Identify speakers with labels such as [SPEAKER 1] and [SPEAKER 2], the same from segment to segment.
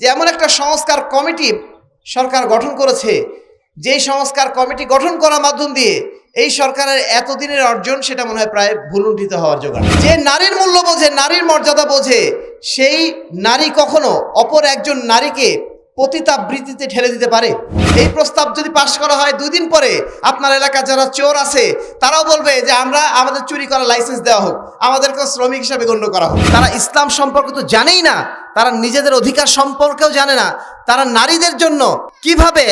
[SPEAKER 1] যে এমন একটা সংস্কার কমিটি সরকার গঠন করেছে, যেই সংস্কার কমিটি গঠন করার মাধ্যম দিয়ে এই সরকারের এতদিনের অর্জন সেটা মনে হয় প্রায় ভুলুণ্ঠিত হওয়ার জোগাড় যে নারীর মূল্য বোঝে, নারীর মর্যাদা বোঝে, সেই নারী কখনো অপর একজন নারীকে পতিতাবৃত্তিতে ঠেলে দিতে পারে। এই প্রস্তাব যদি পাশ করা হয় দুই দিন পরে আপনার এলাকার যারা চোর আছে, তারাও বলবে যে আমরা আমাদের চুরি করার লাইসেন্স দেওয়া হোক আমাদেরকে শ্রমিক হিসাবে গণ্য করা হোক। তারা ইসলাম সম্পর্কে তো জানেই না, তারা নিজেদের অধিকার সম্পর্কেও জানে না, তারা নারীদের জন্য কীভাবে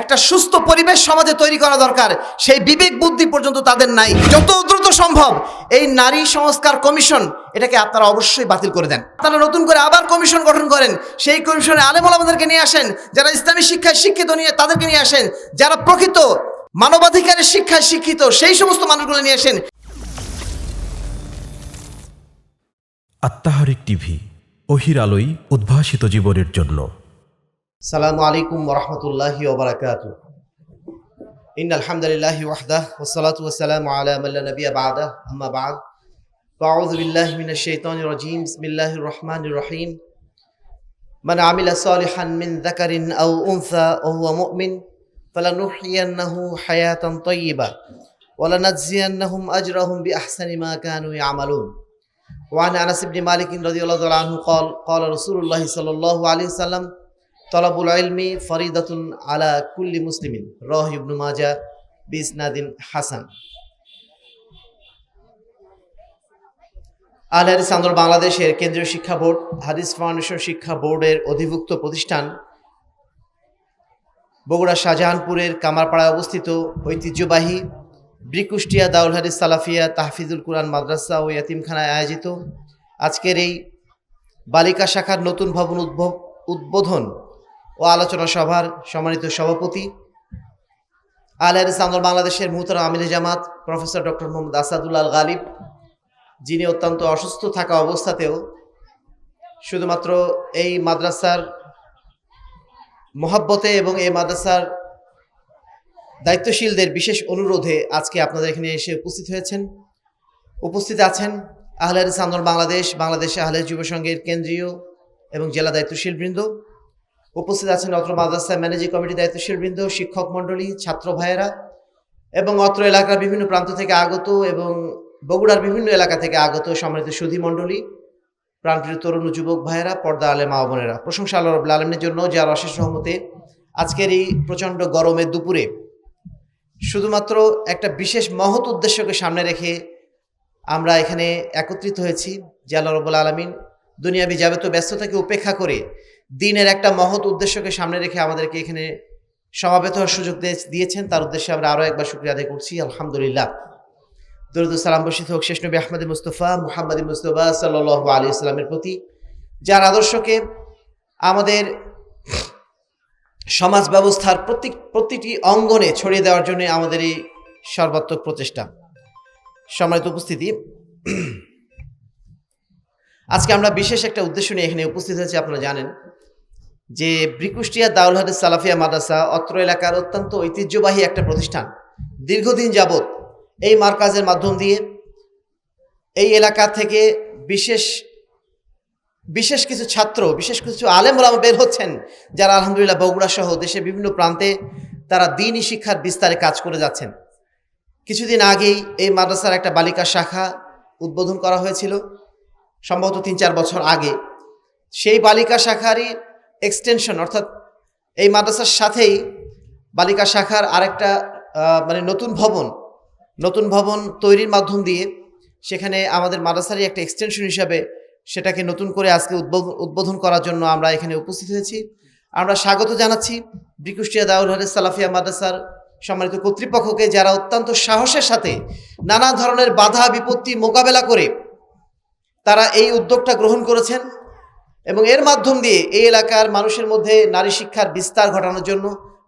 [SPEAKER 1] একটা সুস্থ পরিবেশ সমাজে তৈরি করা দরকার। সেই বিবেক বুদ্ধি পর্যন্ত তাদের নাই। যত দ্রুত সম্ভব এই নারী সংস্কার কমিশন এটাকে আপনারা অবশ্যই বাতিল করে দেন। আপনারা নতুন করে আবার কমিশন গঠন করেন। সেই কমিশনে আলেম আমাদেরকে নিয়ে আসেন, যারা ইসলামী শিক্ষায় শিক্ষিত নিয়ে তাদেরকে নিয়ে আসেন, যারা প্রকৃত মানবাধিকারের শিক্ষায় শিক্ষিত, সেই সমস্ত মানুষগুলো নিয়ে আসেন।
[SPEAKER 2] আত্মাহারিক টিভি অহির আলোই উদ্ভাসিত জীবনের জন্য।
[SPEAKER 1] السلام عليكم ورحمة الله وبركاته. إن الحمد لله وحده والصلاة والسلام على من لا نبي بعده. أما بعد فأعوذ بالله من الشيطان الرجيم. بسم الله الرحمن الرحيم. من عمل صالحا من ذكر أو أنثى وهو مؤمن فلنحيينه حياة طيبة ولنجزينهم أجرهم بأحسن ما كانوا يعملون. وعن أنس بن مالك رضي الله عنه قال قال رسول الله صلى الله عليه وسلم তলাবুল আলমি ফরিদাতুন আলা কুল্লি মুসলিমিন, রহ ইবনু মাজা বিসনাদিন হাসান। আল হাদিস আন্দোলন বাংলাদেশের কেন্দ্রীয় শিক্ষা বোর্ড, হাদিস ফাউন্ডেশন শিক্ষা বোর্ডের অধিভুক্ত প্রতিষ্ঠান বগুড়া শাহজাহানপুরের কামারপাড়ায় অবস্থিত ঐতিহ্যবাহী ব্রিকুষ্টিয়া দাউল হাদিস সালাফিয়া তাহফিজুল কুরআন মাদ্রাসা ও ইয়াতিমখানায় আয়োজিত আজকের এই বালিকা শাখার নতুন ভবন উদ্বোধন ও আলোচনা সভার সম্মানিত সভাপতি আল হাদিস আন্দোলন বাংলাদেশের মুহতারা আমির জামাত প্রফেসর ডক্টর মোহাম্মদ আসাদুল্লাল গালিব, যিনি অত্যন্ত অসুস্থ থাকা অবস্থাতেও শুধুমাত্র এই মাদ্রাসার মহাব্বতে এবং এই মাদ্রাসার দায়িত্বশীলদের বিশেষ অনুরোধে আজকে আপনাদের এখানে এসে উপস্থিত হয়েছেন। উপস্থিত আছেন আহলে হাদিস আন্দোলন বাংলাদেশ, বাংলাদেশে আহলে যুব সংঘের কেন্দ্রীয় এবং জেলা দায়িত্বশীল বৃন্দ উপস্থিত আছেন অত্র মাদ্রাসা ম্যানেজিং কমিটি দায়িত্বশীল বৃন্দ, শিক্ষক মণ্ডলী, ছাত্র ভাইয়েরা, এবং অত্র এলাকার বিভিন্ন প্রান্ত থেকে আগত এবং বগুড়ার বিভিন্ন এলাকা থেকে আগত সম্মানিত সুধী মণ্ডলী প্রাণপ্রিয় তরুণ যুবক ভাইয়েরা, পর্দা আলে মা বোনেরা। প্রশংসা আল্লাহ রবুল্লা আলমের জন্য, যার অশেষ রহমতে আজকের এই প্রচণ্ড গরমের দুপুরে শুধুমাত্র একটা বিশেষ মহৎ উদ্দেশ্যকে সামনে রেখে আমরা এখানে একত্রিত হয়েছি যে আল্লাহ রবুল্লা আলমিন দুনিয়াবি যাবতীয় ব্যস্ততাকে উপেক্ষা করে দিনের একটা মহৎ উদ্দেশ্যকে সামনে রেখে আমাদেরকে এখানে সমাবেত হওয়ার সুযোগ দিয়েছেন। তার উদ্দেশ্যে আমরা আরও একবার শুক্রিয়া আদায় করছি। আলহামদুলিল্লাহ। দরুদ সালাম বর্ষিত হোক শেষ নবী আহমদ মুস্তফা, মুহাম্মদ মুস্তফা সাল্লাহ আলী ইসলামের প্রতি, যার আদর্শকে আমাদের সমাজ ব্যবস্থার প্রতি প্রতিটি অঙ্গনে ছড়িয়ে দেওয়ার জন্য আমাদের এই সর্বাত্মক প্রচেষ্টা। সম্মানিত উপস্থিতি। আজকে আমরা বিশেষ একটা উদ্দেশ্য নিয়ে এখানে উপস্থিত হয়েছি, আপনারা জানেন। যে ব্রিকুষ্টিয়া দাউল হাদিস সালাফিয়া মাদ্রাসা অত্র এলাকার অত্যন্ত ঐতিহ্যবাহী একটা প্রতিষ্ঠান। দীর্ঘদিন যাবৎ এই মার্কাজের মাধ্যম দিয়ে এই এলাকা থেকে বিশেষ বিশেষ কিছু ছাত্র, বিশেষ কিছু আলেম ওলামা বের হচ্ছেন, যারা আলহামদুলিল্লাহ বগুড়া সহ দেশের বিভিন্ন প্রান্তে তারা দিনই শিক্ষার বিস্তারে কাজ করে যাচ্ছেন। কিছুদিন আগেই এই মাদ্রাসার একটা বালিকা শাখা উদ্বোধন করা হয়েছিল। সম্ভবত তিন চার বছর আগে। সেই বালিকা শাখারই এক্সটেনশন অর্থাৎ এই মাদ্রাসার সাথেই বালিকা শাখার আরেকটা মানে নতুন ভবন নতুন ভবন তৈরির মাধ্যম দিয়ে সেখানে আমাদের মাদ্রাসারই একটা এক্সটেনশন হিসাবে সেটাকে নতুন করে আজকে উদ্বোধন করার জন্য আমরা এখানে উপস্থিত হয়েছি। আমরা স্বাগত জানাচ্ছি ব্রিকুষ্টিয়া দাউল হাদিস সালাফিয়া মাদ্রাসার সম্মানিত কর্তৃপক্ষকে, যারা অত্যন্ত সাহসের সাথে নানা ধরনের বাধা, বিপত্তি মোকাবেলা করে তারা এই উদ্যোগটা গ্রহণ করেছেন। এবং এর মাধ্যম দিয়ে এই এলাকার মানুষের মধ্যে নারী শিক্ষার বিস্তার ঘটানোর জন্য,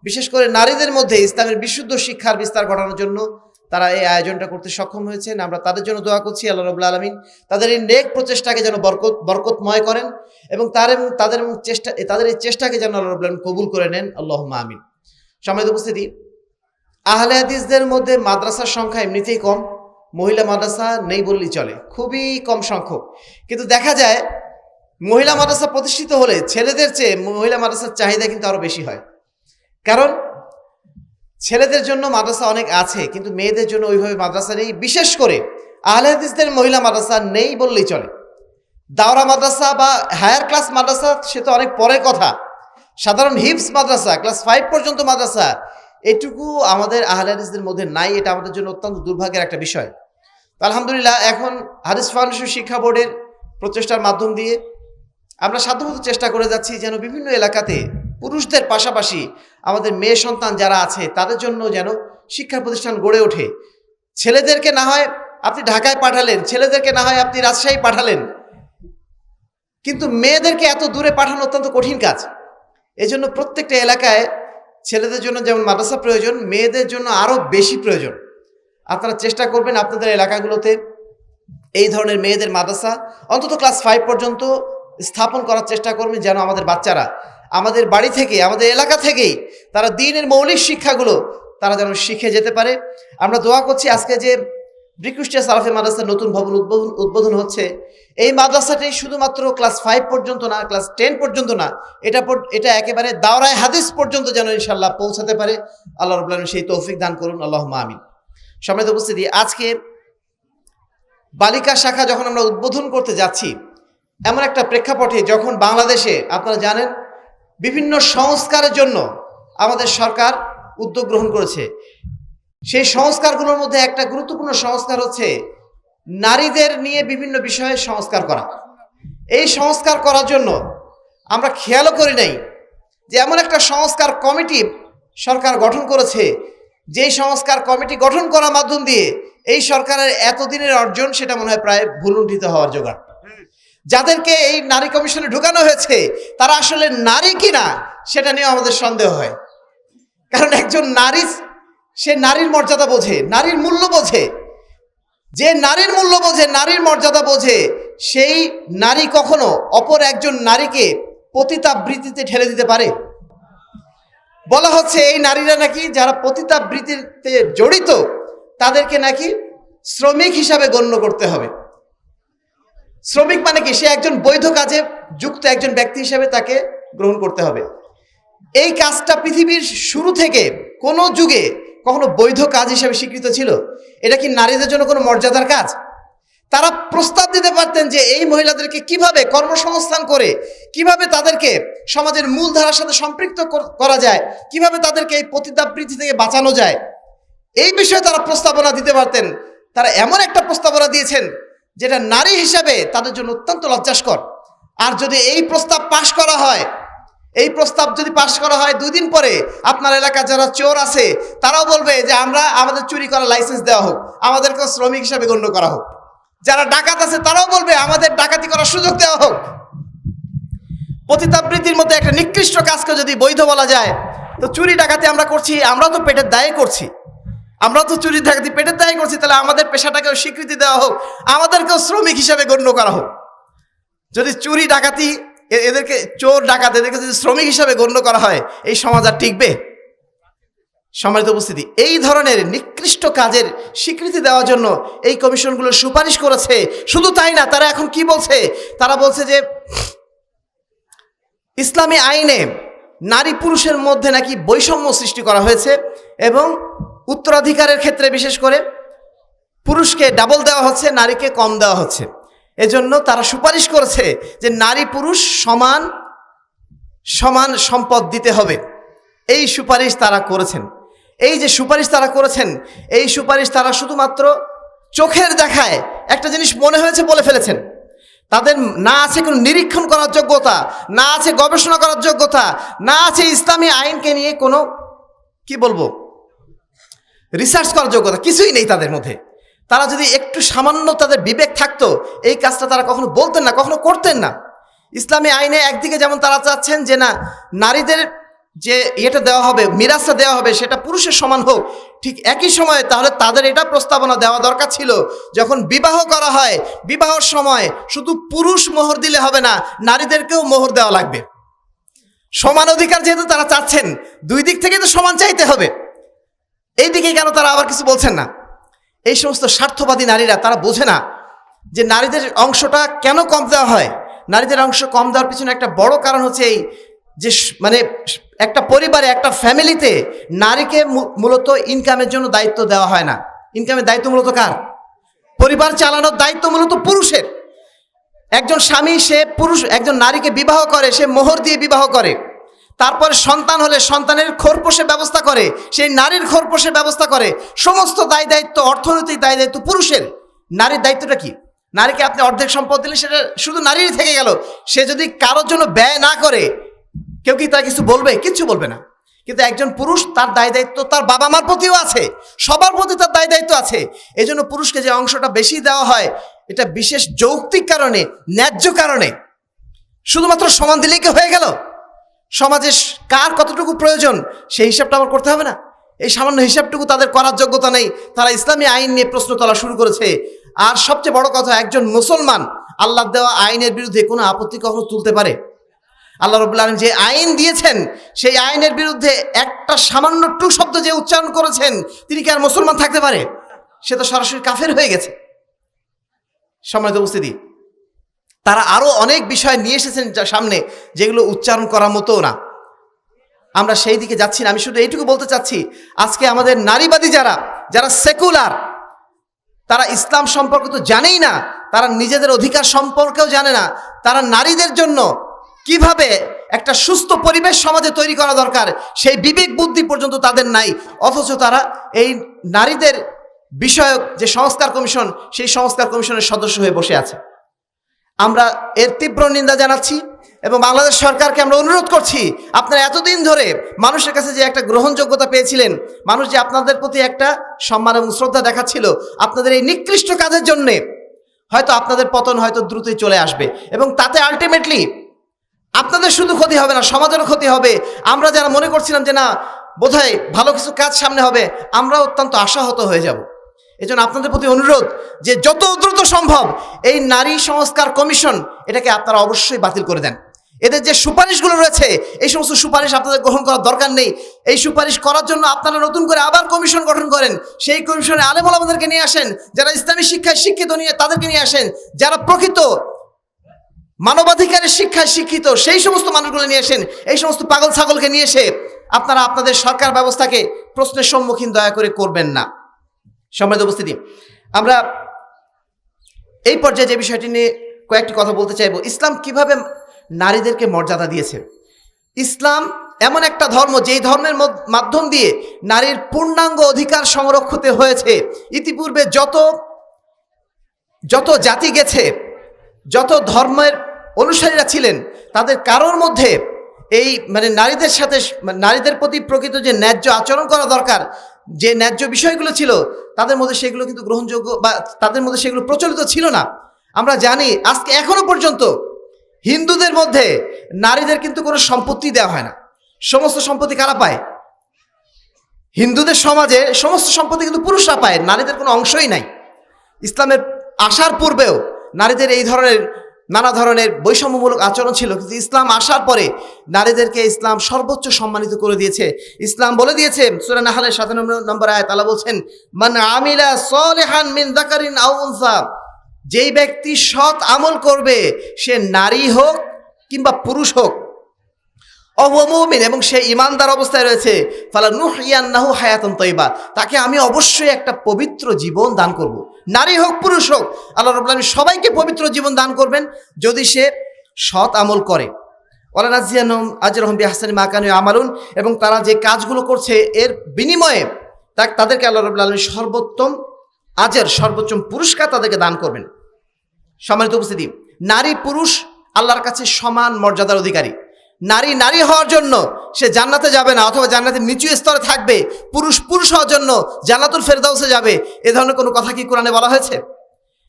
[SPEAKER 1] বিশেষ করে নারীদের মধ্যে ইসলামের বিশুদ্ধ শিক্ষার বিস্তার ঘটানোর জন্য তারা এই আয়োজনটা করতে সক্ষম হয়েছেন। আমরা তাদের জন্য দোয়া করছি, আল্লাহ রবুল্লা আলমিন তাদের এই নেক প্রচেষ্টাকে যেন বরকত, বরকতময় করেন এবং তার তাদের চেষ্টা, তাদের এই চেষ্টাকে যেন আল্লাহ রবুল্লা আলমিন কবুল করে নেন। আল্লাহ আমিন। সম্মানিত উপস্থিতি, আহলে হাদিসদের মধ্যে মাদ্রাসার সংখ্যা এমনিতেই কম, মহিলা মাদ্রাসা নেই বললেই চলে, খুবই কম সংখ্যক। কিন্তু দেখা যায় মহিলা মাদ্রাসা প্রতিষ্ঠিত হলে ছেলেদের চেয়ে মহিলা মাদ্রাসার চাহিদা কিন্তু আরও বেশি হয়। কারণ ছেলেদের জন্য মাদ্রাসা অনেক আছে, কিন্তু মেয়েদের জন্য ওইভাবে মাদ্রাসা নেই। বিশেষ করে আহলে মহিলা মাদ্রাসা নেই বললেই চলে। দাওরা মাদ্রাসা বা হায়ার ক্লাস মাদ্রাসা, সে তো অনেক পরের কথা। সাধারণ হিপস মাদ্রাসা, ক্লাস ফাইভ পর্যন্ত মাদ্রাসা, এটুকু আমাদের আহলে মধ্যে নাই, এটা আমাদের জন্য অত্যন্ত দুর্ভাগ্যের একটা বিষয়। আলহামদুলিল্লাহ, এখন হাদিস ফাউন্ডেশন শিক্ষা বোর্ডের প্রচেষ্টার মাধ্যম দিয়ে আমরা সাধ্যমতো চেষ্টা করে যাচ্ছি যেন বিভিন্ন এলাকাতে পুরুষদের পাশাপাশি আমাদের মেয়ে সন্তান যারা আছে, তাদের জন্য যেন শিক্ষা প্রতিষ্ঠান গড়ে ওঠে। ছেলেদেরকে না হয় আপনি ঢাকায় পাঠালেন, ছেলেদেরকে না হয় আপনি রাজশাহী পাঠালেন। কিন্তু মেয়েদেরকে এত দূরে পাঠানো অত্যন্ত কঠিন কাজ। এজন্য প্রত্যেকটা এলাকায় ছেলেদের জন্য যেমন মাদ্রাসা প্রয়োজন, মেয়েদের জন্য আরও বেশি প্রয়োজন। আপনারা চেষ্টা করবেন আপনাদের এলাকাগুলোতে এই ধরনের মেয়েদের মাদ্রাসা, অন্তত ক্লাস ফাইভ পর্যন্ত স্থাপন করার চেষ্টা করবেন যেন আমাদের বাচ্চারা, আমাদের বাড়ি থেকে, আমাদের এলাকা থেকেই তারা দিনের মৌলিক শিক্ষাগুলো তারা যেন শিখে যেতে পারে। আমরা দোয়া করছি আজকে যে ব্রিকুষ্টিয়া সালাফে মাদ্রাসার নতুন ভবন উদ্বোধন উদ্বোধন হচ্ছে, এই মাদ্রাসাটি শুধুমাত্র ক্লাস ফাইভ পর্যন্ত না, ক্লাস টেন পর্যন্ত না, এটা এটা একেবারে দাওরায় হাদিস পর্যন্ত যেন ইনশাল্লাহ পৌঁছাতে পারে। আল্লাহ রবুল্লাহ সেই তৌফিক দান করুন আল্লাহ আমিন। সম্মানিত উপস্থিতি, আজকে বালিকা শাখা যখন আমরা উদ্বোধন করতে যাচ্ছি এমন একটা প্রেক্ষাপটে যখন বাংলাদেশে আপনারা জানেন, বিভিন্ন সংস্কারের জন্য আমাদের সরকার উদ্যোগ গ্রহণ করেছে। সেই সংস্কারগুলোর মধ্যে একটা গুরুত্বপূর্ণ সংস্কার হচ্ছে নারীদের নিয়ে বিভিন্ন বিষয়ে সংস্কার করা। এই সংস্কার করার জন্য আমরা খেয়ালও করি নাই যে এমন একটা সংস্কার কমিটি সরকার গঠন করেছে, যেই সংস্কার কমিটি গঠন করার মাধ্যম দিয়ে এই সরকারের এতদিনের অর্জন সেটা মনে হয় প্রায় ভুলুণ্ঠিত হওয়ার জোগাড়। যাদেরকে এই নারী কমিশনে ঢুকানো হয়েছে, তারা আসলে নারী কিনা সেটা নিয়ে আমাদের সন্দেহ হয়। কারণ একজন নারী, সে নারীর মর্যাদা বোঝে, নারীর মূল্য বোঝে। যে নারীর মূল্য বোঝে, নারীর মর্যাদা বোঝে, সেই নারী কখনো অপর একজন নারীকে পতিতাবৃত্তিতে ঠেলে দিতে পারে। বলা হচ্ছে এই নারীরা নাকি যারা পতিতাবৃত্তিতে জড়িত, তাদেরকে নাকি শ্রমিক হিসাবে গণ্য করতে হবে। শ্রমিক মানে কি? সে একজন বৈধ কাজে যুক্ত একজন ব্যক্তি হিসাবে তাকে গ্রহণ করতে হবে। এই কাজটা পৃথিবীর শুরু থেকে কোনো যুগে কখনো বৈধ কাজ হিসেবে স্বীকৃত ছিল? এটা কি নারীদের জন্য কোনো মর্যাদার কাজ? তারা প্রস্তাব দিতে পারতেন যে এই মহিলাদেরকে কীভাবে কর্মসংস্থান করে, কীভাবে তাদেরকে সমাজের মূলধারার সাথে সম্পৃক্ত করা যায়, কীভাবে তাদেরকে এই পতিতাবৃত্তি থেকে বাঁচানো যায়, এই বিষয়ে তারা প্রস্তাবনা দিতে পারতেন। তারা এমন একটা প্রস্তাবনা দিয়েছেন যেটা নারী হিসাবে তাদের জন্য অত্যন্ত লজ্জাস্কর। আর যদি এই প্রস্তাব পাশ করা হয়, এই প্রস্তাব যদি পাশ করা হয় দুদিন পরে, আপনার এলাকার যারা চোর আছে, তারাও বলবে যে আমরা আমাদের চুরি করার লাইসেন্স দেওয়া হোক, আমাদেরকে শ্রমিক হিসাবে গণ্য করা হোক। যারা ডাকাত আছে, তারাও বলবে আমাদের ডাকাতি করার সুযোগ দেওয়া হোক। পতিতাবৃত্তির মধ্যে একটা নিকৃষ্ট কাজকে যদি বৈধ বলা যায়, তো চুরি ডাকাতি আমরা করছি, আমরা তো পেটের দায়ে করছি। আমরা তো চুরি ডাকাতি পেটের দায়ে করছি, তাহলে আমাদের পেশাটাকেও স্বীকৃতি দেওয়া হোক, আমাদেরকেও শ্রমিক হিসাবে গণ্য করা হোক। যদি চুরি ডাকাতি এদেরকে, চোর ডাকাত, এদেরকে যদি শ্রমিক হিসাবে গণ্য করা হয়, এই সমাজ আর টিকবে? সম্মানিত উপস্থিতি, এই ধরনের নিকৃষ্ট কাজের স্বীকৃতি দেওয়ার জন্য এই কমিশনগুলো সুপারিশ করেছে। শুধু তাই না, তারা এখন কি বলছে? তারা বলছে যে, ইসলামী আইনে নারী পুরুষের মধ্যে নাকি বৈষম্য সৃষ্টি করা হয়েছে এবং উত্তরাধিকারের ক্ষেত্রে, বিশেষ করে পুরুষকে ডাবল দেওয়া হচ্ছে, নারীকে কম দেওয়া হচ্ছে। এজন্য তারা সুপারিশ করেছে যে নারী পুরুষ সমান সমান সম্পদ দিতে হবে। এই সুপারিশ তারা করেছেন। এই যে সুপারিশ তারা করেছেন, এই সুপারিশ তারা শুধুমাত্র চোখের দেখায় একটা জিনিস মনে হয়েছে বলে ফেলেছেন। তাদের না আছে কোনো নিরীক্ষণ করার যোগ্যতা, না আছে গবেষণা করার যোগ্যতা, না আছে ইসলামী আইনকে নিয়ে কোনো, কি বলব রিসার্চ করার যোগ্যতা কিছুই নেই তাদের মধ্যে। তারা যদি একটু সামান্য তাদের বিবেক থাকতো, এই কাজটা তারা কখনো বলতেন না, কখনো করতেন না। ইসলামী আইনে একদিকে যেমন তারা চাচ্ছেন যে না, নারীদের যে ইয়েটা দেওয়া হবে, মিরাজটা দেওয়া হবে, সেটা পুরুষের সমান হোক, ঠিক একই সময়ে তাহলে তাদের এটা প্রস্তাবনা দেওয়া দরকার ছিল। যখন বিবাহ করা হয়, বিবাহর সময় শুধু পুরুষ মোহর দিলে হবে না, নারীদেরকেও মোহর দেওয়া লাগবে। সমান অধিকার যেহেতু তারা চাচ্ছেন, দুই দিক থেকে তো সমান চাইতে হবে। এই দিকে কেন তারা আবার কিছু বলছেন না? এই সমস্ত স্বার্থবাদী নারীরা, তারা বোঝে না যে নারীদের অংশটা কেন কম দেওয়া হয়? নারীদের অংশ কম দেওয়ার পিছনে একটা বড় কারণ হচ্ছে এই যে মানে একটা পরিবারে, একটা ফ্যামিলিতে নারীকে মূলত ইনকামের জন্য দায়িত্ব দেওয়া হয় না। ইনকামের দায়িত্ব মূলত কার? পরিবার চালানোর দায়িত্ব মূলত পুরুষের। একজন স্বামী, সে পুরুষ, একজন নারীকে বিবাহ করে, সে মোহর দিয়ে বিবাহ করে। তারপরে সন্তান হলে সন্তানের খোরপোষের ব্যবস্থা করে, সেই নারীর খোরপোষের ব্যবস্থা করে। সমস্ত দায় দায়িত্ব, অর্থনৈতিক দায় দায়িত্ব পুরুষের। নারীর দায়িত্বটা কি? নারীকে আপনি অর্ধেক সম্পদ দিলে সেটা শুধু নারীরই থেকে গেল। সে যদি কারোর জন্য ব্যয় না করে, কেউ কি তার কিছু বলবে? কিচ্ছু বলবে না। কিন্তু একজন পুরুষ, তার দায় দায়িত্ব তার বাবা মার প্রতিও আছে। সবার প্রতি তার দায় দায়িত্ব আছে। এই জন্য পুরুষকে যে অংশটা বেশি দেওয়া হয়, এটা বিশেষ যৌক্তিক কারণে, ন্যায্য কারণে। শুধুমাত্র সমান দিলেই কি হয়ে গেল? সমাজে কার কতটুকু প্রয়োজন, সেই হিসাবটা আমার করতে হবে না। এই সামান্য হিসাবটুকু তাদের করার যোগ্যতা নেই। তারা ইসলামী আইন নিয়ে প্রশ্ন তোলা শুরু করেছে। আর সবচেয়ে বড় কথা, একজন মুসলমান আল্লাহ দেওয়া আইনের বিরুদ্ধে কোনো আপত্তি কখনো তুলতে পারে? আল্লাহ রবুল্লা আলম যে আইন দিয়েছেন, সেই আইনের বিরুদ্ধে একটা সামান্য টু শব্দ যে উচ্চারণ করেছেন, তিনি কি আর মুসলমান থাকতে পারে? সে তো সরাসরি কাফের হয়ে গেছে। সময় সম্মানিত উপস্থিতি তারা আরও অনেক বিষয় নিয়ে এসেছেন সামনে, যেগুলো উচ্চারণ করার মতো না। আমরা সেই দিকে যাচ্ছি না। আমি শুধু এইটুকু বলতে চাচ্ছি, আজকে আমাদের নারীবাদী যারা যারা সেকুলার, তারা ইসলাম সম্পর্কে তো জানেই না, তারা নিজেদের অধিকার সম্পর্কেও জানে না, তারা নারীদের জন্য কীভাবে একটা সুস্থ পরিবেশ সমাজে তৈরি করা দরকার, সেই বিবেক বুদ্ধি পর্যন্ত তাদের নাই। অথচ তারা এই নারীদের বিষয়ক যে সংস্কার কমিশন, সেই সংস্কার কমিশনের সদস্য হয়ে বসে আছে। আমরা এর তীব্র নিন্দা জানাচ্ছি এবং বাংলাদেশ সরকারকে আমরা অনুরোধ করছি, আপনারা এতদিন ধরে মানুষের কাছে যে একটা গ্রহণযোগ্যতা পেয়েছিলেন, মানুষ যে আপনাদের প্রতি একটা সম্মান এবং শ্রদ্ধা দেখাচ্ছিল, আপনাদের এই নিকৃষ্ট কাজের জন্যে হয়তো আপনাদের পতন হয়তো দ্রুতই চলে আসবে এবং তাতে আলটিমেটলি আপনাদের শুধু ক্ষতি হবে না, সমাজেরও ক্ষতি হবে। আমরা যারা মনে করছিলাম যে না, বোধহয় ভালো কিছু কাজ সামনে হবে আমরা অত্যন্ত আশাহত হয়ে যাব। এজন্য আপনাদের প্রতি অনুরোধ যে যত দ্রুত সম্ভব এই নারী সংস্কার কমিশন এটাকে আপনারা অবশ্যই বাতিল করে দেন। এদের যে সুপারিশগুলো রয়েছে, এই সমস্ত সুপারিশ আপনাদের গ্রহণ করার দরকার নেই। এই সুপারিশ করার জন্য আপনারা নতুন করে আবার কমিশন গঠন করেন। সেই কমিশনে আলেমল আমাদেরকে নিয়ে আসেন, যারা ইসলামী শিক্ষায় শিক্ষিত নিয়ে তাদেরকে নিয়ে আসেন, যারা প্রকৃত মানবাধিকারের শিক্ষায় শিক্ষিত, সেই সমস্ত মানুষগুলো নিয়ে আসেন, এই সমস্ত পাগল ছাগলকে নিয়ে এসে আপনারা আপনাদের সরকার ব্যবস্থাকে প্রশ্নের সম্মুখীন দয়া করে করবেন না। সম্মানিত উপস্থিতি। আমরা এই পর্যায়ে যে বিষয়টি নিয়ে কয়েকটি কথা বলতে চাইব। ইসলাম কীভাবে নারীদেরকে মর্যাদা দিয়েছে? ইসলাম এমন একটা ধর্ম যেই ধর্মের মধ্য- মাধ্যম দিয়ে নারীর পূর্ণাঙ্গ অধিকার সংরক্ষিত হয়েছে। ইতিপূর্বে যত যত জাতি গেছে, যত ধর্মের অনুসারীরা ছিলেন, তাদের কারোর মধ্যে এই মানে নারীদের সাথে নারীদের প্রতি প্রকৃত যে ন্যায্য আচরণ করা দরকার যে ন্যায্য বিষয়গুলো ছিল, তাদের মধ্যে সেগুলো কিন্তু গ্রহণযোগ্য বা তাদের মধ্যে সেগুলো প্রচলিত ছিল না। আমরা জানি আজকে এখনও পর্যন্ত হিন্দুদের মধ্যে নারীদের কিন্তু কোনো সম্পত্তি দেওয়া হয় না। সমস্ত সম্পত্তি কারা পায়? হিন্দুদের সমাজে সমস্ত সম্পত্তি কিন্তু পুরুষরা পায়, নারীদের কোনো অংশই নাই। ইসলামের আসার পূর্বেও নারীদের এই ধরনের নানা ধরনের বৈষম্যমূলক আচরণ ছিল, কিন্তু ইসলাম আসার পরে নারীদেরকে ইসলাম সর্বোচ্চ সম্মানিত করে দিয়েছে ইসলাম বলে দিয়েছে, সূরা নাহলের নম্বর আয় তালা বলছেন, মান আমিলা সলেহান মিন দাকারিন আও উনসা যেই ব্যক্তি সৎ আমল করবে, সে নারী হোক কিংবা পুরুষ হোক অবমুমিন এবং সে ইমানদার অবস্থায় রয়েছে ফালা নুহ ইয়ান্নাহু হায়াতন তৈবা তাকে আমি অবশ্যই একটা পবিত্র জীবন দান করব। নারী হোক, পুরুষ হোক, আল্লাহ রবুল্লা আলমী সবাইকে পবিত্র জীবন দান করবেন। যদি সে সৎ আমল করে। ওলানাজিয়ানম আজরহম বিহাসানি মাকানু আমালুন এবং তারা যে কাজগুলো করছে এর বিনিময়ে তাদেরকে আল্লাহ রবুল্লা আলমী সর্বোত্তম আজের সর্বোচ্চ পুরস্কার তাদেরকে দান করবেন। সম্মানিত উপস্থিতি, নারী, পুরুষ আল্লাহর কাছে সমান মর্যাদার অধিকারী। নারী নারী হওয়ার জন্য সে জান্নাতে যাবে না, অথবা জান্নাতের নিচু স্তরে থাকবে, পুরুষ পুরুষ হওয়ার জন্য জান্নাতুল ফেরদাউসে যাবে। এ ধরনের কোনো কথা কি কোরআনে বলা হয়েছে?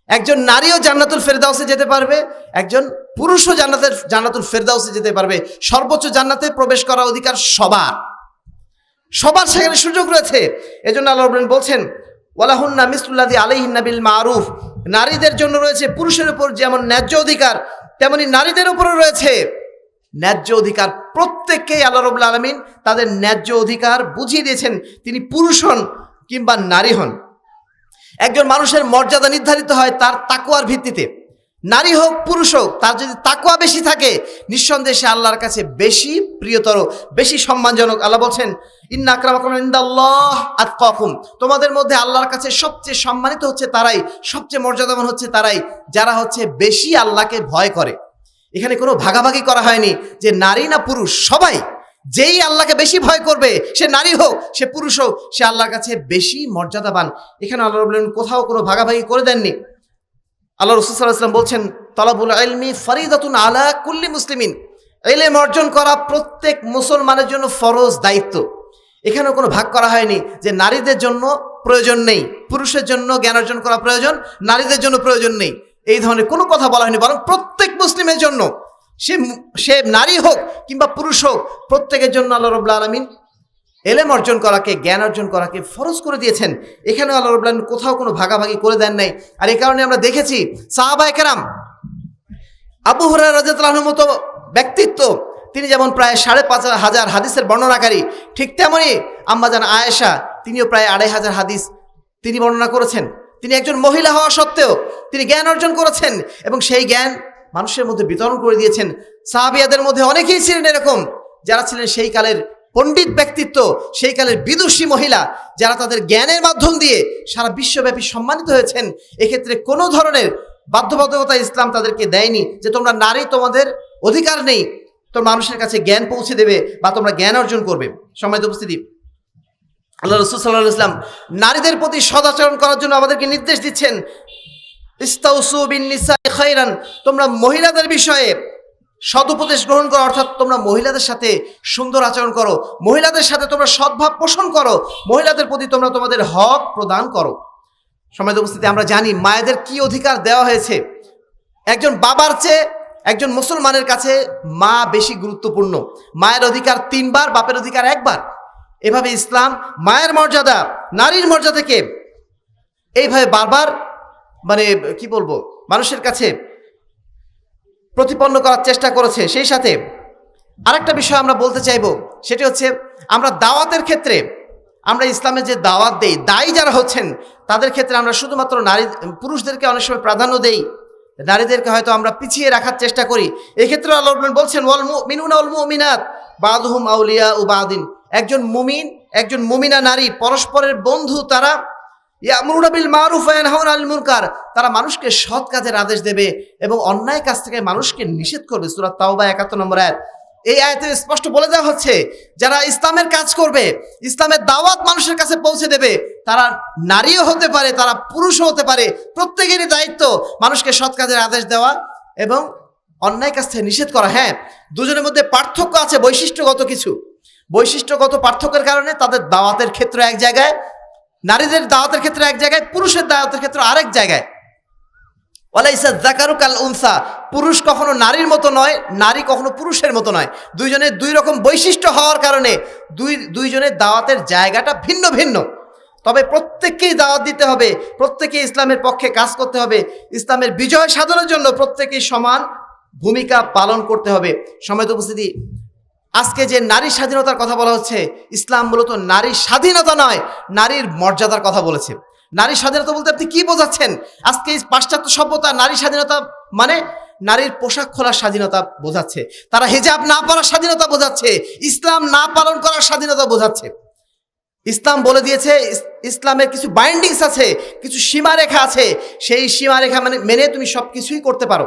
[SPEAKER 1] একজন নারীও জান্নাতুল ফেরদাউসে যেতে পারবে, একজন পুরুষও জান্নাতের, জান্নাতুল ফেরদাউসে যেতে পারবে। সর্বোচ্চ জান্নাতে প্রবেশ করার অধিকার সবার। সবার সেখানে সুযোগ রয়েছে। এজন্য আল্লাহ বলছেন, ওয়ালাহুন্না মিসুল্লাদি আলাইহিন্না বিল মারুফ। নারীদের জন্য রয়েছে পুরুষের উপর যেমন ন্যায্য অধিকার, তেমনি নারীদের উপরও রয়েছে। ন্যায্য অধিকার প্রত্যেককেই আল্লাহ রবুল্লা আলমিন তাদের ন্যায্য অধিকার বুঝিয়ে দিয়েছেন। তিনি পুরুষ হন কিংবা নারী হন। একজন মানুষের মর্যাদা নির্ধারিত হয় তার তাকুয়ার ভিত্তিতে। নারী হোক, পুরুষ হোক, তার যদি তাকুয়া বেশি থাকে, নিঃসন্দেহে আল্লাহর কাছে বেশি প্রিয়তর, বেশি সম্মানজনক। আল্লাহ বলছেন, ইন্না আকরামাকুম ইনদাল্লাহ আতকাকুম। তোমাদের মধ্যে আল্লাহর কাছে সবচেয়ে সম্মানিত হচ্ছে তারাই, সবচেয়ে মর্যাদাবান হচ্ছে তারাই, যারা হচ্ছে বেশি আল্লাহকে ভয় করে। এখানে কোনো ভাগাভাগি করা হয়নি যে নারী না পুরুষ, সবাই। যেই আল্লাহকে বেশি ভয় করবে, সে নারী হোক, সে পুরুষ হোক, সে আল্লাহর কাছে বেশি মর্যাদাবান। এখানে আল্লাহ বললেন কোথাও কোনো ভাগাভাগি করে দেননি। আল্লাহ রসুলাম বলছেন, তলাবুল আলমি ফরিদাতুন আলা কুল্লি মুসলিমিন। এলেম অর্জন করা প্রত্যেক মুসলমানের জন্য ফরজ দায়িত্ব। এখানেও কোনো ভাগ করা হয়নি যে নারীদের জন্য প্রয়োজন নেই, পুরুষের জন্য জ্ঞান অর্জন করা প্রয়োজন, নারীদের জন্য প্রয়োজন নেই। এই ধরনের কোনো কথা বলা হয়নি, বরং প্রত্যেক মুসলিমের জন্য। সে সে নারী হোক কিংবা পুরুষ হোক, প্রত্যেকের জন্য আল্লাহ রবুল্লা আলমিন এলেম অর্জন করাকে, জ্ঞান অর্জন করাকে ফরজ করে দিয়েছেন। এখানেও আল্লাহ রবুল্লা আলমিন কোথাও কোনো ভাগাভাগি করে দেন নাই। আর এই কারণে আমরা দেখেছি সাহাবা একরাম, আবু হুরার রাজাতলাহর মতো ব্যক্তিত্ব। তিনি যেমন প্রায় সাড়ে পাঁচ হাজার হাদিসের বর্ণনাকারী, ঠিক তেমনই আম্মাজান আয়েশা, তিনিও প্রায় আড়াই হাজার হাদিস তিনি বর্ণনা করেছেন। তিনি একজন মহিলা হওয়া সত্ত্বেও তিনি জ্ঞান অর্জন করেছেন এবং সেই জ্ঞান মানুষের মধ্যে বিতরণ করে দিয়েছেন। সাহাবিয়াদের মধ্যে অনেকেই ছিলেন এরকম, যারা ছিলেন সেই কালের পণ্ডিত ব্যক্তিত্ব, সেই কালের বিদুষী মহিলা, যারা তাদের জ্ঞানের মাধ্যম দিয়ে সারা বিশ্বব্যাপী সম্মানিত হয়েছেন। এক্ষেত্রে কোনো ধরনের বাধ্যবাধকতা ইসলাম তাদেরকে দেয়নি যে তোমরা নারী, তোমাদের অধিকার নেই, তোর মানুষের কাছে জ্ঞান পৌঁছে দেবে বা তোমরা জ্ঞান অর্জন করবে। সময় উপস্থিতি। আল্লাহ রসুল সাল্লাহ ইসলাম নারীদের প্রতি সদাচরণ করার জন্য আমাদেরকে নির্দেশ দিচ্ছেন, ইস্তাউসু তোমরা মহিলাদের বিষয়ে সদুপদেশ গ্রহণ করো, অর্থাৎ তোমরা মহিলাদের সাথে সুন্দর আচরণ করো, মহিলাদের সাথে তোমরা সদ্ভাব পোষণ করো, মহিলাদের প্রতি তোমরা তোমাদের হক প্রদান করো। সময় উপস্থিতি, আমরা জানি মায়েদের কি অধিকার দেওয়া হয়েছে। একজন বাবার চেয়ে একজন মুসলমানের কাছে মা বেশি গুরুত্বপূর্ণ। মায়ের অধিকার তিনবার, বাপের অধিকার একবার। এভাবে ইসলাম মায়ের মর্যাদা, নারীর মর্যাদাকে এইভাবে বারবার মানে কি বলব, মানুষের কাছে প্রতিপন্ন করার চেষ্টা করেছে। সেই সাথে আরেকটা বিষয় আমরা বলতে চাইব, সেটি হচ্ছে আমরা দাওয়াতের ক্ষেত্রে আমরা ইসলামের যে দাওয়াত দেই, দায়ী যারা হচ্ছেন, তাদের ক্ষেত্রে আমরা শুধুমাত্র নারী, পুরুষদেরকে অনেক সময় প্রাধান্য দেই। নারীদেরকে হয়তো আমরা পিছিয়ে রাখার চেষ্টা করি। এক্ষেত্রে আল্লাহ বলছেন মিনুনা উল মুমিনাত বাদহুম আউলিয়া ও বাদিন একজন মুমিন, একজন মুমিনা নারী, পরস্পরের বন্ধু তারা, ইয়ামরুনা বিল মারুফ আনিল মুনকার, তারা মানুষকে সৎ কাজের আদেশ দেবে এবং অন্যায় কাজ থেকে মানুষকে নিষেধ করবে, সূরা তাওবা 71 নম্বর আয়াত। এই আয়াতে স্পষ্ট বলে দেওয়া হচ্ছে, যারা ইসলামের কাজ করবে, ইসলামের দাওয়াত মানুষের কাছে পৌঁছে দেবে, তারা নারীও হতে পারে, তারা পুরুষও হতে পারে, প্রত্যেকেরই দায়িত্ব মানুষকে সৎ কাজের আদেশ দেওয়া এবং অন্যায় কাছ থেকে নিষেধ করা। হ্যাঁ দুজনের মধ্যে পার্থক্য আছে, বৈশিষ্ট্যগত কিছু। বৈশিষ্ট্যগত পার্থক্যের কারণে? তাদের দাওয়াতের ক্ষেত্র এক জায়গায়, নারীদের দাওয়াতের ক্ষেত্রে এক জায়গায়, পুরুষের দাওয়াতের ক্ষেত্রে আরেক জায়গায়। ওয়ালাইসা জাকারুক আল উনসা, পুরুষ কখনো নারীর মতো নয়, নারী কখনো পুরুষের মতো নয়। দুইজনের দুই রকম বৈশিষ্ট্য হওয়ার কারণে দুই, দুইজনের দাওয়াতের জায়গাটা ভিন্ন ভিন্ন। তবে প্রত্যেককেই দাওয়াত দিতে হবে প্রত্যেকে ইসলামের পক্ষে কাজ করতে হবে, ইসলামের বিজয় সাধনের জন্য প্রত্যেকেই সমান ভূমিকা পালন করতে হবে। সময় উপস্থিতি। আজকে যে নারী স্বাধীনতার কথা বলা হচ্ছে, ইসলাম মূলত নারীর স্বাধীনতা নয়, নারীর মর্যাদার কথা বলেছে। নারী স্বাধীনতা বলতে আপনি কি বোঝাচ্ছেন? আজকে পাশ্চাত্য সভ্যতা নারী স্বাধীনতা মানে নারীর পোশাক খোলার স্বাধীনতা বোঝাচ্ছে। তারা হেজাব না পরার স্বাধীনতা বোঝাচ্ছে, ইসলাম না পালন করার স্বাধীনতা বোঝাচ্ছে। ইসলাম বলে দিয়েছে ইসলামের কিছু বাইন্ডিংস আছে, কিছু সীমারেখা আছে। সেই সীমারেখা মানে মেনে তুমি সব কিছুই করতে পারো।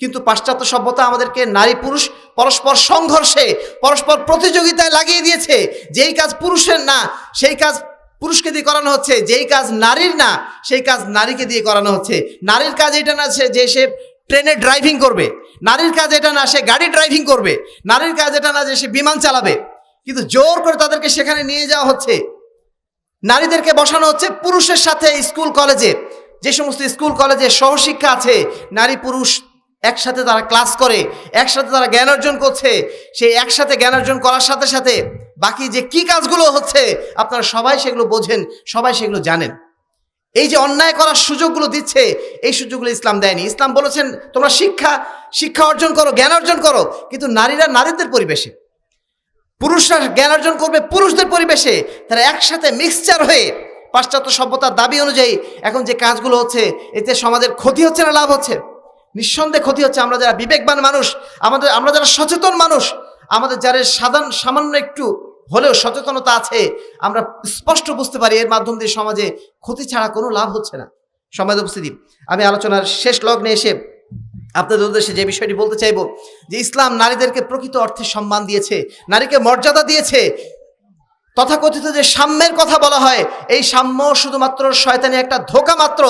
[SPEAKER 1] কিন্তু পাশ্চাত্য সভ্যতা আমাদেরকে নারী পুরুষ পরস্পর সংঘর্ষে, পরস্পর প্রতিযোগিতায় লাগিয়ে দিয়েছে। যেই কাজ পুরুষের না, সেই কাজ পুরুষকে দিয়ে করানো হচ্ছে। যেই কাজ নারীর না, সেই কাজ নারীকে দিয়ে করানো হচ্ছে। নারীর কাজ এটা না যে সে ট্রেনে ড্রাইভিং করবে। নারীর কাজ এটা না সে গাড়ি ড্রাইভিং করবে। নারীর কাজ এটা না যে সে বিমান চালাবে। কিন্তু জোর করে তাদেরকে সেখানে নিয়ে যাওয়া হচ্ছে। নারীদেরকে বসানো হচ্ছে পুরুষের সাথে স্কুল, কলেজে। যে সমস্ত স্কুল, কলেজে সহশিক্ষা আছে, নারী পুরুষ একসাথে তারা ক্লাস করে, একসাথে তারা জ্ঞান অর্জন করছে, সেই একসাথে জ্ঞান অর্জন করার সাথে সাথে বাকি যে কি কাজগুলো হচ্ছে, আপনারা সবাই সেগুলো বোঝেন, সবাই সেগুলো জানেন। এই যে অন্যায় করার সুযোগগুলো দিচ্ছে, এই সুযোগগুলো ইসলাম দেয়নি। ইসলাম বলেছেন, তোমরা শিক্ষা শিক্ষা অর্জন করো, জ্ঞান অর্জন করো। কিন্তু নারীরা নারীদের পরিবেশে, পুরুষরা জ্ঞান অর্জন করবে পুরুষদের পরিবেশে, তারা একসাথে মিক্সচার হয়ে পাশ্চাত্য সভ্যতার দাবি অনুযায়ী এখন যে কাজগুলো হচ্ছে, এতে সমাজের ক্ষতি হচ্ছে না, লাভ হচ্ছে? নিঃসন্দেহে ক্ষতি হচ্ছে আমরা যারা বিবেকবান মানুষ, আমাদের আমরা যারা সচেতন মানুষ, আমাদের যারা সাধারণ সামান্য একটু হলেও সচেতনতা আছে, আমরা স্পষ্ট বুঝতে পারি এর মাধ্যম দিয়ে সমাজে ক্ষতি ছাড়া কোনো লাভ হচ্ছে না। সমাজ উপস্থিতি, আমি আলোচনার শেষ লগ্নে এসে আপনাদের উদ্দেশ্যে যে বিষয়টি বলতে চাইব, যে ইসলাম নারীদেরকে প্রকৃত অর্থে সম্মান দিয়েছে, নারীকে মর্যাদা দিয়েছে তথাকথিত যে সাম্যের কথা বলা হয়, এই সাম্য শুধুমাত্র শয়তানি একটা ধোকা মাত্র,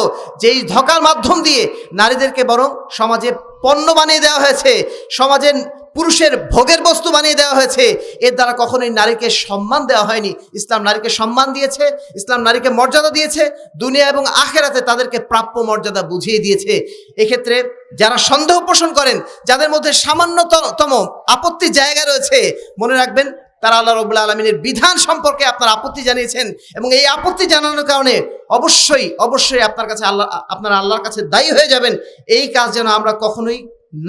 [SPEAKER 1] যেই ধোকার মাধ্যম দিয়ে নারীদেরকে বরং সমাজে পণ্য বানিয়ে দেওয়া হয়েছে, সমাজের পুরুষের ভোগের বস্তু বানিয়ে দেওয়া হয়েছে। এর দ্বারা কখনোই নারীকে সম্মান দেওয়া হয়নি। ইসলাম নারীকে সম্মান দিয়েছে, ইসলাম নারীকে মর্যাদা দিয়েছে, দুনিয়া এবং আখেরাতে তাদেরকে প্রাপ্য মর্যাদা বুঝিয়ে দিয়েছে। এক্ষেত্রে যারা সন্দেহ পোষণ করেন, যাদের মধ্যে সামান্যতম আপত্তি জায়গা রয়েছে, মনে রাখবেন তারা আল্লাহ রবুল্লা আলমিনের বিধান সম্পর্কে আপনার আপত্তি জানিয়েছেন এবং এই আপত্তি জানানোর কারণে অবশ্যই অবশ্যই আপনার কাছে আল্লাহ, আপনারা আল্লাহর কাছে দায়ী হয়ে যাবেন। এই কাজ যেন আমরা কখনোই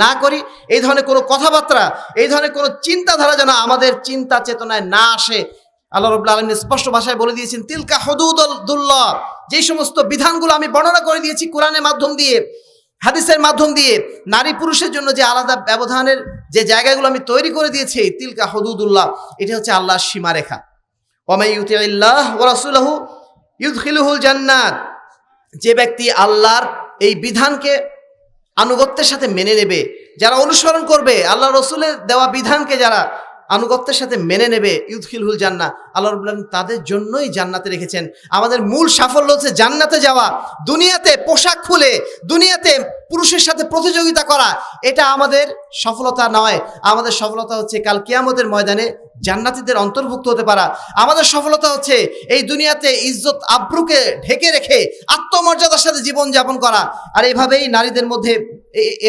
[SPEAKER 1] না করি। এই ধরনের কোনো কথাবার্তা, এই ধরনের কোনো চিন্তাধারা যেন আমাদের চিন্তা চেতনায় না আসে। আল্লাহ রবুল্লা আলমিন স্পষ্ট ভাষায় বলে দিয়েছেন, তিলকা হদুদুল্লাহ যে সমস্ত বিধানগুলো আমি বর্ণনা করে দিয়েছি কোরআনের মাধ্যম দিয়ে হাদিসের মাধ্যম দিয়ে নারী পুরুষের জন্য যে আলাদা ব্যবধানের যে জায়গাগুলো আমি তৈরি করে দিয়েছি তিলকা হদুদুল্লাহ, এটা হচ্ছে আল্লাহর সীমারেখা। ওমাই ও জান্নাত। যে ব্যক্তি আল্লাহর এই বিধানকে আনুগত্যের সাথে মেনে নেবে, যারা অনুসরণ করবে আল্লাহ রসুলের দেওয়া বিধানকে যারা আনুগত্যের সাথে মেনে নেবে ইউদখিলহুল জান্না আল্লাহ রবুল্লাহ তাদের জন্যই জান্নাতে রেখেছেন। আমাদের মূল সাফল্য হচ্ছে জান্নাতে যাওয়া, দুনিয়াতে পোশাক খুলে, দুনিয়াতে পুরুষের সাথে প্রতিযোগিতা করা। এটা আমাদের সফলতা নয়। আমাদের সফলতা হচ্ছে কাল কিয়ামতের ময়দানে জান্নাতীদের অন্তর্ভুক্ত হতে পারা। আমাদের সফলতা হচ্ছে এই দুনিয়াতে ইজ্জত আব্রুকে ঢেকে রেখে আত্মমর্যাদার সাথে জীবন যাপন করা। আর এভাবেই নারীদের মধ্যে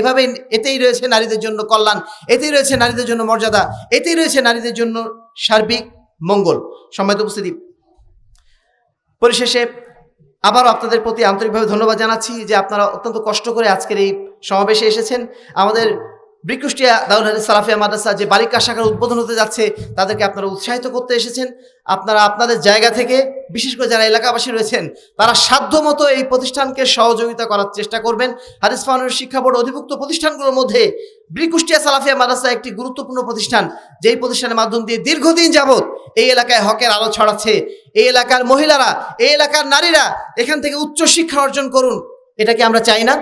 [SPEAKER 1] এভাবেই এতেই রয়েছে নারীদের জন্য কল্যাণ, এতেই রয়েছে নারীদের জন্য মর্যাদা, এতেই রয়েছে নারীদের জন্য সার্বিক মঙ্গল। সম্মানিত উপস্থিতি। পরিশেষে আবারও আপনাদের প্রতি আন্তরিকভাবে ধন্যবাদ জানাচ্ছি যে আপনারা অত্যন্ত কষ্ট করে আজকের এই সমাবেশে এসেছেন। আমাদের ব্রিকুষ্টিয়া দাউল হাদিস সালাফিয়া মাদ্রাসা যে বালিকা শাখার উদ্বোধন হতে যাচ্ছে, তাদেরকে আপনারা উৎসাহিত করতে এসেছেন। আপনারা আপনাদের জায়গা থেকে, বিশেষ করে যারা এলাকাবাসী রয়েছেন, তারা সাধ্যমতো এই প্রতিষ্ঠানকে সহযোগিতা করার চেষ্টা করবেন। হাদিস ফাউন্ডেশন শিক্ষা বোর্ড অধিভুক্ত প্রতিষ্ঠানগুলোর মধ্যে ব্রিকুষ্টিয়া সালাফিয়া মাদ্রাসা একটি গুরুত্বপূর্ণ প্রতিষ্ঠান, যেই প্রতিষ্ঠানের মাধ্যম দিয়ে দীর্ঘদিন যাবৎ এই এলাকায় হকের আলো ছড়াচ্ছে। এই এলাকার মহিলারা, এই এলাকার নারীরা এখান থেকে উচ্চ শিক্ষা অর্জন করুন এটা কি আমরা চাই না।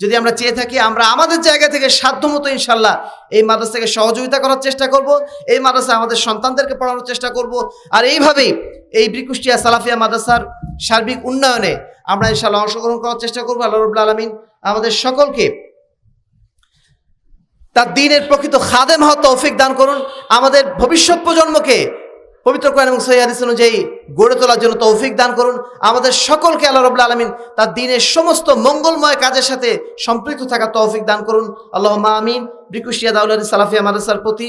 [SPEAKER 1] যদি আমরা চেয়ে থাকি, আমরা আমাদের জায়গা থেকে সাধ্যমতো ইনশাল্লাহ এই মাদ্রাসাকে সহযোগিতা করার চেষ্টা করব, এই মাদ্রাসা আমাদের সন্তানদেরকে পড়ানোর চেষ্টা করব। আর এইভাবেই এই ব্রিকুষ্টিয়া সালাফিয়া মাদ্রাসার সার্বিক উন্নয়নে আমরা ইনশাল্লাহ অংশগ্রহণ করার চেষ্টা করব, আল্লাহ রবুল্লা আলমিন আমাদের সকলকে তার দিনের প্রকৃত খাদেম হওয়া তৌফিক দান করুন। আমাদের ভবিষ্যৎ প্রজন্মকে পবিত্র কোরআন এবং সহি হাদিস অনুযায়ী গড়ে তোলার জন্য তৌফিক দান করুন। আমাদের সকলকে আল্লাহ রবুল্লা আলমিন তার দিনের সমস্ত মঙ্গলময় কাজের সাথে সম্পৃক্ত থাকা তৌফিক দান করুন। আল্লাহ আমিন। ব্রিকুশিয়া দাউলারি সালাফিয়া মাদ্রাসার প্রতি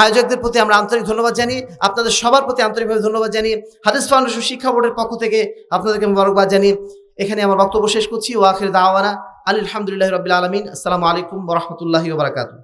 [SPEAKER 1] আয়োজকদের প্রতি আমরা আন্তরিক ধন্যবাদ জানি আপনাদের সবার প্রতি আন্তরিকভাবে ধন্যবাদ জানিয়ে, হাদিস ফাউন্ডেশন শিক্ষা বোর্ডের পক্ষ থেকে আপনাদেরকে মোবারকবাদ জানিয়ে এখানে আমার বক্তব্য শেষ করছি। ওয়াখির দাওয়ানা আলহামদুলিল্লাহ রবিল আলমিন। আসসালামু আলাইকুম বরহমতুল্লাহি বারাকাতু